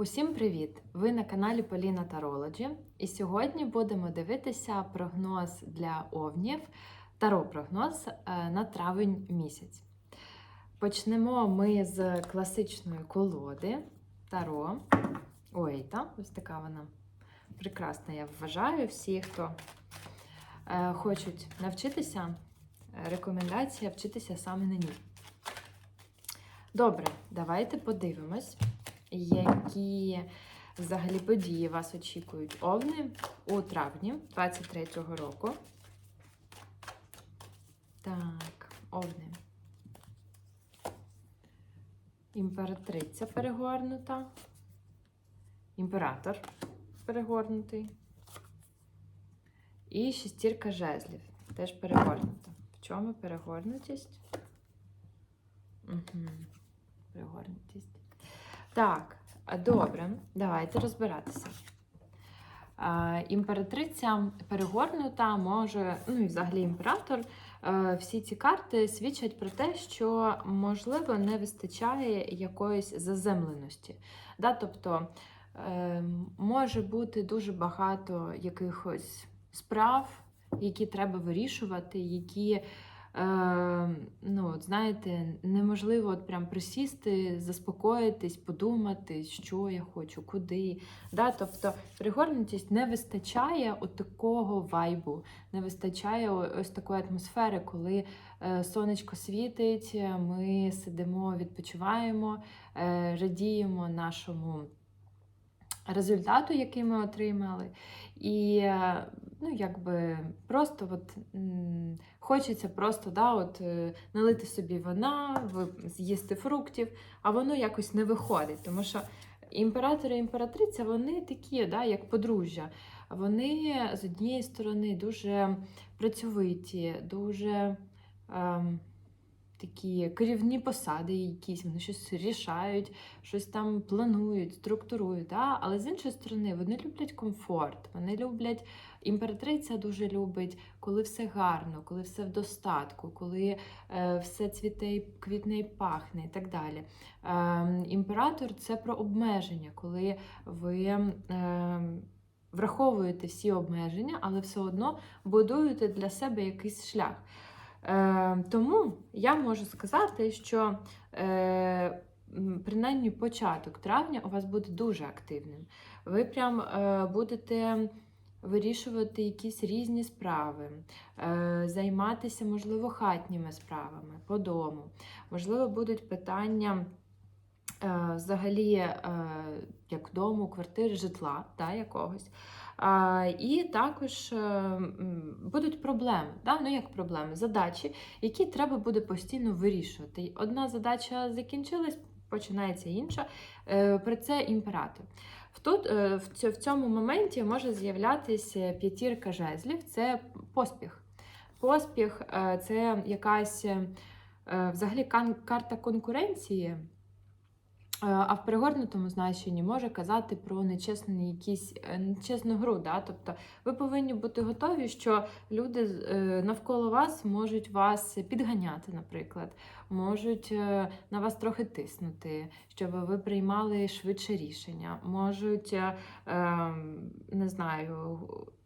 Усім привіт! Ви на каналі Поліна Тарологі. І сьогодні будемо дивитися прогноз для овнів, таро-прогноз е, на травень місяць. Почнемо ми з класичної колоди Таро. Ойта, ось така вона прекрасна, я вважаю. Всі, хто е, хочуть навчитися, рекомендація вчитися саме на ній. Добре, давайте подивимось які взагалі події вас очікують овни у травні 23-го року. Так, овни. Імператриця перегорнута. Імператор перегорнутий. І шестірка жезлів теж перегорнута. В чому перегорнутість? Угу. Перегорнутість. Так, добре, давайте розбиратися. Імператриця перегорнута може, ну і взагалі імператор. е, Всі ці карти свідчать про те, що, можливо, не вистачає якоїсь заземленості. Да? Тобто е, може бути дуже багато якихось справ, які треба вирішувати, які Е, ну, от знаєте, неможливо от прям присісти, заспокоїтись, подумати, що я хочу, куди. Да? Тобто пригорнутість не вистачає от такого вайбу, не вистачає ось такої атмосфери, коли е, сонечко світить, ми сидимо, відпочиваємо, е, радіємо нашому результату, який ми отримали. І е, ну, якби просто от, хочеться просто да, от, е, налити собі вина, ви- з'їсти фруктів, а воно якось не виходить. Тому що імператори і імператриця вони такі, да, як подружжя. Вони з однієї сторони дуже працьовиті, дуже. Ем, Такі керівні посади, якісь вони щось рішають, щось там планують, структурують. Да? Але з іншої сторони, вони люблять комфорт, вони люблять імператриця дуже любить, коли все гарно, коли все в достатку, коли е, все цвіте, і квітне і пахне, і так далі. Е, імператор це про обмеження, коли ви. Е, Враховуєте всі обмеження, але все одно будуєте для себе якийсь шлях. Е, тому я можу сказати, що е, принаймні початок травня у вас буде дуже активним. Ви прям е, будете вирішувати якісь різні справи, е, займатися, можливо, хатніми справами по дому. Можливо, будуть питання. е, Взагалі, е, як дому, квартири, житла да, якогось. І також будуть проблеми. Да? Ну, як проблеми? Задачі, які треба буде постійно вирішувати. Одна задача закінчилась, починається інша. Про це імператор. Тут е, в цьому моменті може з'являтися п'ятірка жезлів це поспіх. Поспіх е, це якась е, взагалі карта конкуренції. Е, А в перегорнутому значенні може казати про нечесний якийсь е, нечесну гру. Да? Тобто ви повинні бути готові, що люди е, навколо вас можуть вас підганяти, наприклад, можуть на вас трохи тиснути, щоб ви приймали швидше рішення, можуть, е, е, не знаю,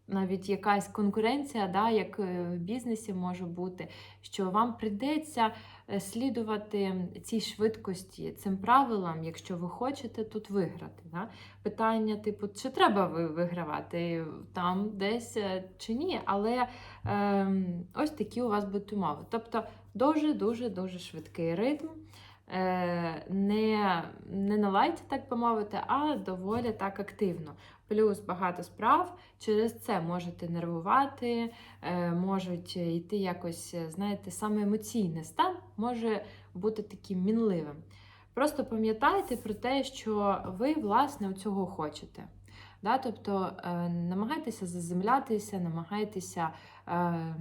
навіть якась конкуренція, да, як е, в бізнесі може бути, що вам прийдеться е, слідувати цій швидкості, цим правилам, якщо ви хочете тут виграти. Да? Питання, типу, чи треба ви вигравати там десь е, чи ні, але е, ось такі у вас будуть умови. Тобто дуже-дуже дуже швидкий ритм. е, Не, не на лайті, так би мовити, а доволі так активно. Плюс багато справ, через це можете нервувати, е, можуть йти якось, е, знаєте, саме емоційний стан може бути таким мінливим. Просто пам'ятайте про те, що ви, власне, цього хочете. Да? Тобто е, намагайтеся заземлятися, намагайтеся е,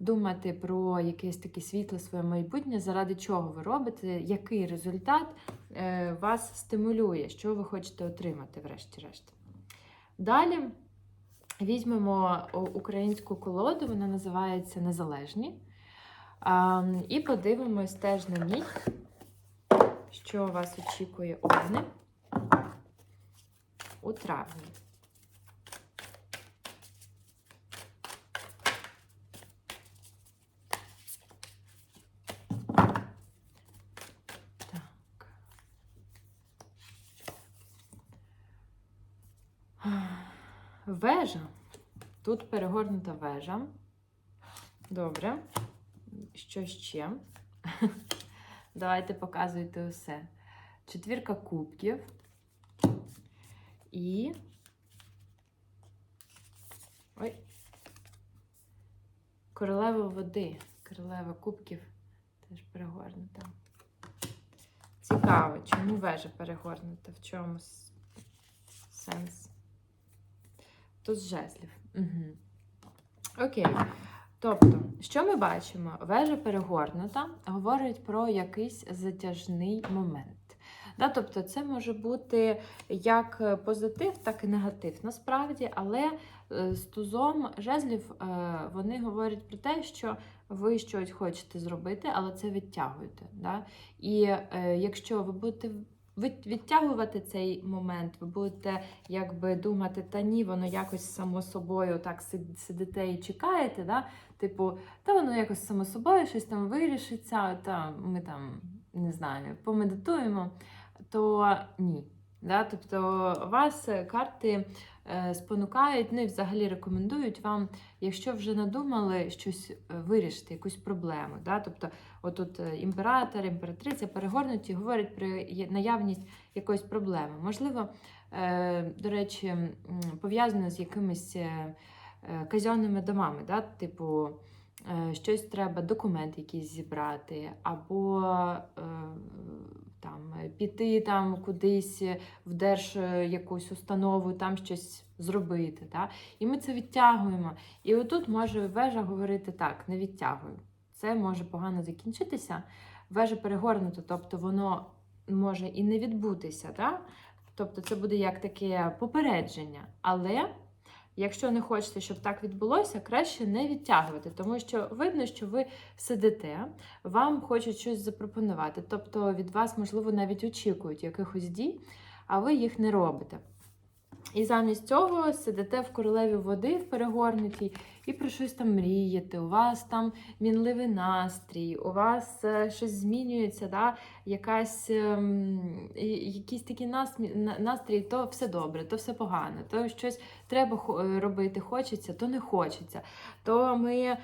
думати про якесь таке світле своє майбутнє, заради чого ви робите, який результат е, вас стимулює, що ви хочете отримати, врешті-решт. Далі візьмемо українську колоду, вона називається Незалежні. І подивимось теж на ній, що вас очікує огни у травні. Так. Вежа. Тут перегорнута вежа. Добре. Що ще? Давайте показуйте усе. Четвірка кубків. І. Ой. Королева води. Королева кубків теж перегорнута. Цікаво, чому вежа перегорнута? В чому сенс? Тут жезлів. Угу. Окей. Тобто, що ми бачимо? Вежа перегорнута говорить про якийсь затяжний момент. Да, тобто, це може бути як позитив, так і негатив насправді, але е, з тузом жезлів е, вони говорять про те, що ви щось хочете зробити, але це відтягуєте. Да? І е, якщо ви будете відтягувати цей момент, ви будете якби думати, та ні, воно якось само собою так сид- сидите і чекаєте, да? типу, та воно якось само собою щось там вирішиться, та ми там не знаю, помедитуємо, то ні. Да? Тобто вас е, карти е, спонукають, ну і взагалі рекомендують вам, якщо вже надумали щось е, вирішити, якусь проблему. Да? Тобто, отут імператор, імператриця перегорнуті говорять про наявність якоїсь проблеми. Можливо, до речі, пов'язано з якимись казенними домами, да? типу. Щось треба, документ якийсь зібрати, або там е, піти там кудись в держ е, якусь установу, там щось зробити. Да? І ми це відтягуємо. І отут може вежа говорити так: не відтягую. Це може погано закінчитися. Вежа перегорнута, тобто воно може і не відбутися. Да? Тобто це буде як таке попередження. Але якщо не хочете, щоб так відбулося, краще не відтягувати, тому що видно, що ви сидите, вам хочуть щось запропонувати. Тобто від вас, можливо, навіть очікують якихось дій, а ви їх не робите. І замість цього сидите в королеві води в перегорнутій і про щось там мрієте. У вас там мінливий настрій, у вас е, щось змінюється, да? якась, ем, і- якийсь такий насмі- настрій, то все добре, то все погано, то щось треба е, робити, хочеться, то не хочеться. То ми е,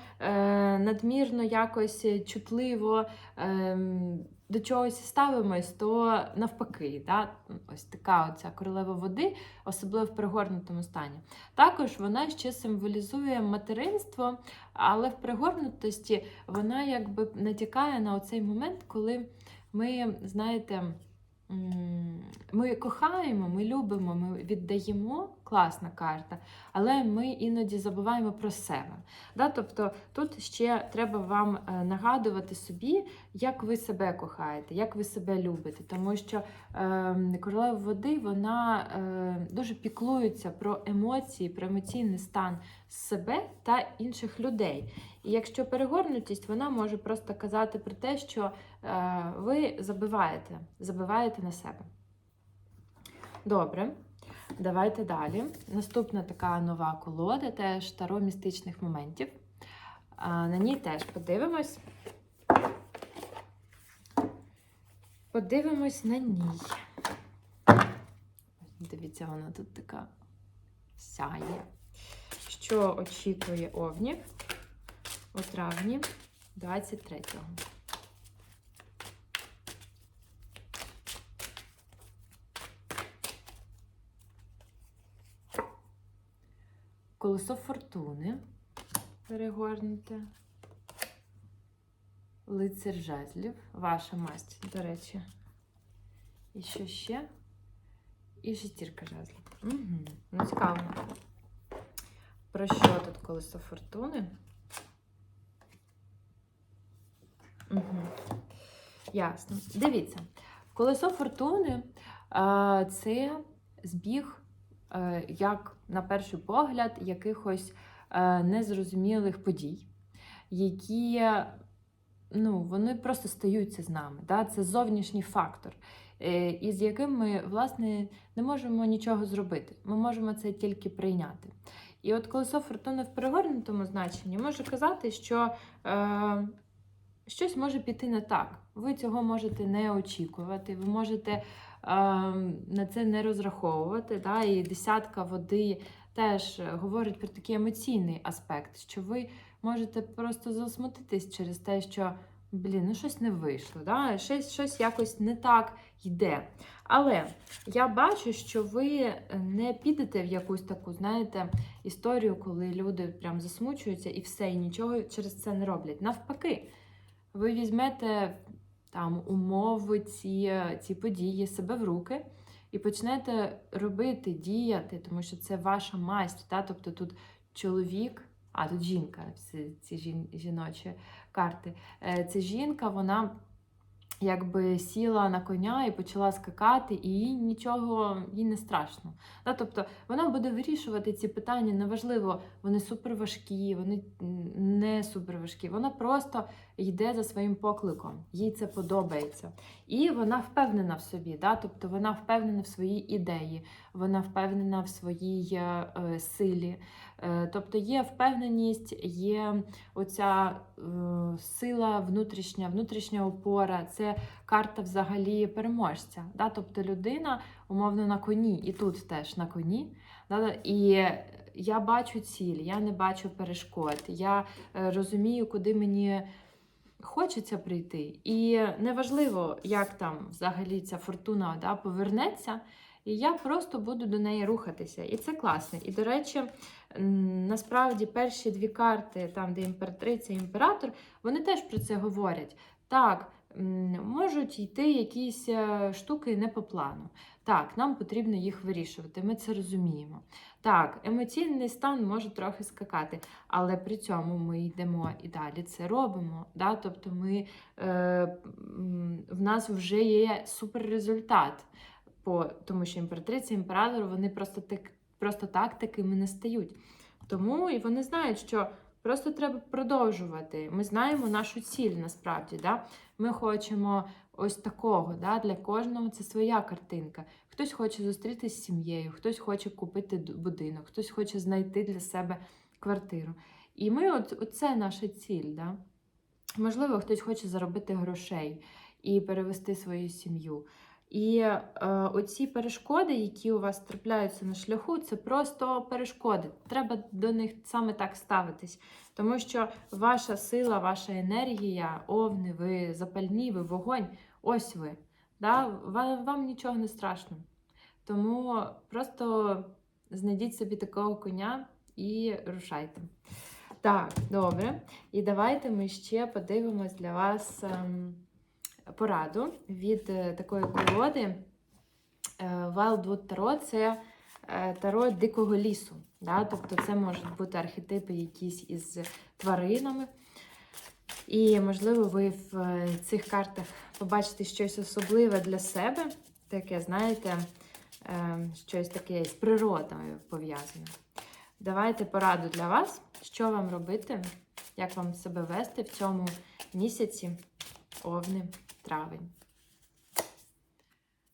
надмірно якось чутливо. ем, до чогось ставимось, то навпаки, да? ось така оця королева води, особливо в перегорнутому стані. Також вона ще символізує материнство, але в пригорнутості вона якби натякає на оцей момент, коли ми, знаєте, ми кохаємо, ми любимо, ми віддаємо класна карта, але ми іноді забуваємо про себе. Да? Тобто тут ще треба вам е, нагадувати собі, як ви себе кохаєте, як ви себе любите. Тому що е, королева води вона е, дуже піклується про емоції, про емоційний стан себе та інших людей. І якщо перегорнутість, вона може просто казати про те, що е, ви забиваєте, забиваєте на себе. Добре. Давайте далі. Наступна така нова колода, теж таро містичних моментів. На ній теж подивимось. Подивимось на ній. Дивіться, вона тут така сяє. Що очікує Овнів у травні 23-го? Колесо фортуни перегорнуте. Лицар жезлів, ваша масть, до речі. І що ще? І шестірка жезлів. Угу. Ну, цікаво. Про що тут колесо фортуни? Угу. Ясно. Дивіться, колесо фортуни це збіг, як на перший погляд, якихось е, незрозумілих подій, які ну, вони просто стаються з нами. Да? Це зовнішній фактор. е, і з яким ми, власне, не можемо нічого зробити. Ми можемо це тільки прийняти. І от колесо фортуни в перегорнутому значенні може казати, що е, щось може піти не так. Ви цього можете не очікувати, ви можете е, на це не розраховувати. Да? І десятка води теж говорить про такий емоційний аспект, що ви можете просто засмутитись через те, що блін, ну щось не вийшло, да? щось, щось якось не так йде. Але я бачу, що ви не підете в якусь таку, знаєте, історію, коли люди прям засмучуються і все, і нічого через це не роблять. Навпаки, ви візьмете там умови, ці, ці події себе в руки і почнете робити, діяти, тому що це ваша майстер. Та? Тобто тут чоловік, а тут жінка, ці жін, жіночі карти. Е, Це жінка, вона якби сіла на коня і почала скакати, і їй нічого їй не страшно. Да? Тобто вона буде вирішувати ці питання, неважливо, вони суперважкі, вони не суперважкі. Вона просто йде за своїм покликом, їй це подобається. І вона впевнена в собі, да? тобто вона впевнена в своїй ідеї, вона впевнена в своїй е, е, силі. Е, тобто є впевненість, є оця е, сила внутрішня, внутрішня опора, це карта взагалі переможця. Да? Тобто людина умовно на коні, і тут теж на коні. Да? І я бачу ціль, я не бачу перешкод, я е, розумію, куди мені. Хочеться прийти, і неважливо, як там взагалі ця фортуна да, повернеться, і я просто буду до неї рухатися. І це класно. І, до речі, насправді перші дві карти, там, де імператриця і імператор, вони теж про це говорять. Так, можуть йти якісь е, штуки не по плану. Так, нам потрібно їх вирішувати, ми це розуміємо. Так, емоційний стан може трохи скакати, але при цьому ми йдемо і далі це робимо. Да? Тобто ми, е, в нас вже є суперрезультат, по, тому що імператриця, імператор, вони просто так, просто так такими не стають. Тому і вони знають, що просто треба продовжувати. Ми знаємо нашу ціль насправді. Да? Ми хочемо ось такого. Да? Для кожного це своя картинка. Хтось хоче зустрітися з сім'єю, хтось хоче купити будинок, хтось хоче знайти для себе квартиру. І ми, от, оце наша ціль. Да? Можливо, хтось хоче заробити грошей і перевести свою сім'ю. І е, оці перешкоди, які у вас трапляються на шляху, це просто перешкоди. Треба до них саме так ставитись. Тому що ваша сила, ваша енергія, овни, ви запальні, ви вогонь, ось ви. Да? Вам, вам нічого не страшно. Тому просто знайдіть собі такого коня і рушайте. Так, добре. І давайте ми ще подивимось для вас. ем, пораду від е, такої колоди. Е, Wildwood Таро це е, таро дикого лісу. Да? Тобто це можуть бути архетипи якісь із тваринами. І, можливо, ви в е, цих картах побачите щось особливе для себе, таке, знаєте, е, щось таке з природою пов'язане. Давайте пораду для вас, що вам робити, як вам себе вести в цьому місяці овни травень.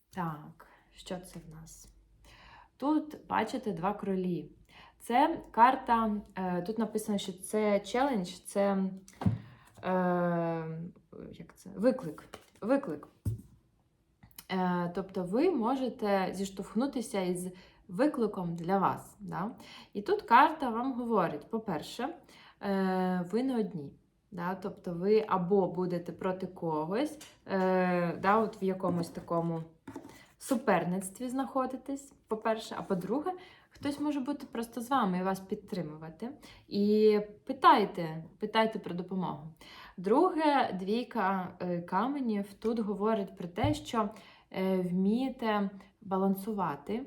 Так, що це в нас? Тут, бачите, два кролі. Це карта, е, тут написано, що це челендж, це, е, як це? виклик. Виклик. Е, тобто ви можете зіштовхнутися із викликом для вас. Да? І тут карта вам говорить: по-перше, е, ви не одні. Да? Тобто ви або будете проти когось, е, да, от в якомусь такому суперництві знаходитесь, по-перше, а по-друге, хтось може бути просто з вами і вас підтримувати. І питайте, питайте про допомогу. Друге, двійка е, каменів тут говорить про те, що е, вмієте балансувати,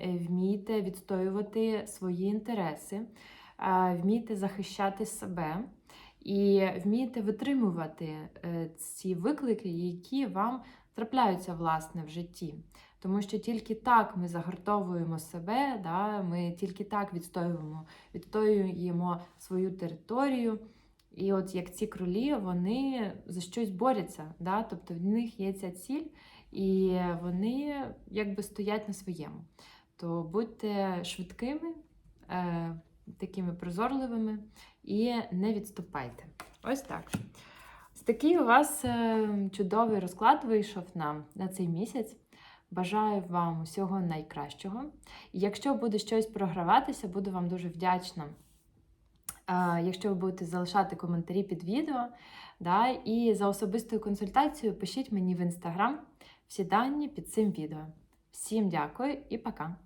е, вмієте відстоювати свої інтереси, вмієте захищати себе і вмієте витримувати ці виклики, які вам трапляються власне в житті. Тому що тільки так ми загартовуємо себе, да, ми тільки так відстоюємо, відстоюємо свою територію. І от як ці кролі, вони за щось борються, да? тобто в них є ця ціль, і вони якби стоять на своєму. То будьте швидкими, е, такими прозорливими і не відступайте. Ось так. Ось такий у вас е, чудовий розклад вийшов нам на цей місяць. Бажаю вам усього найкращого. Якщо буде щось програватися, буду вам дуже вдячна. Якщо ви будете залишати коментарі під відео, да, і за особистою консультацією пишіть мені в інстаграм всі дані під цим відео. Всім дякую і пока!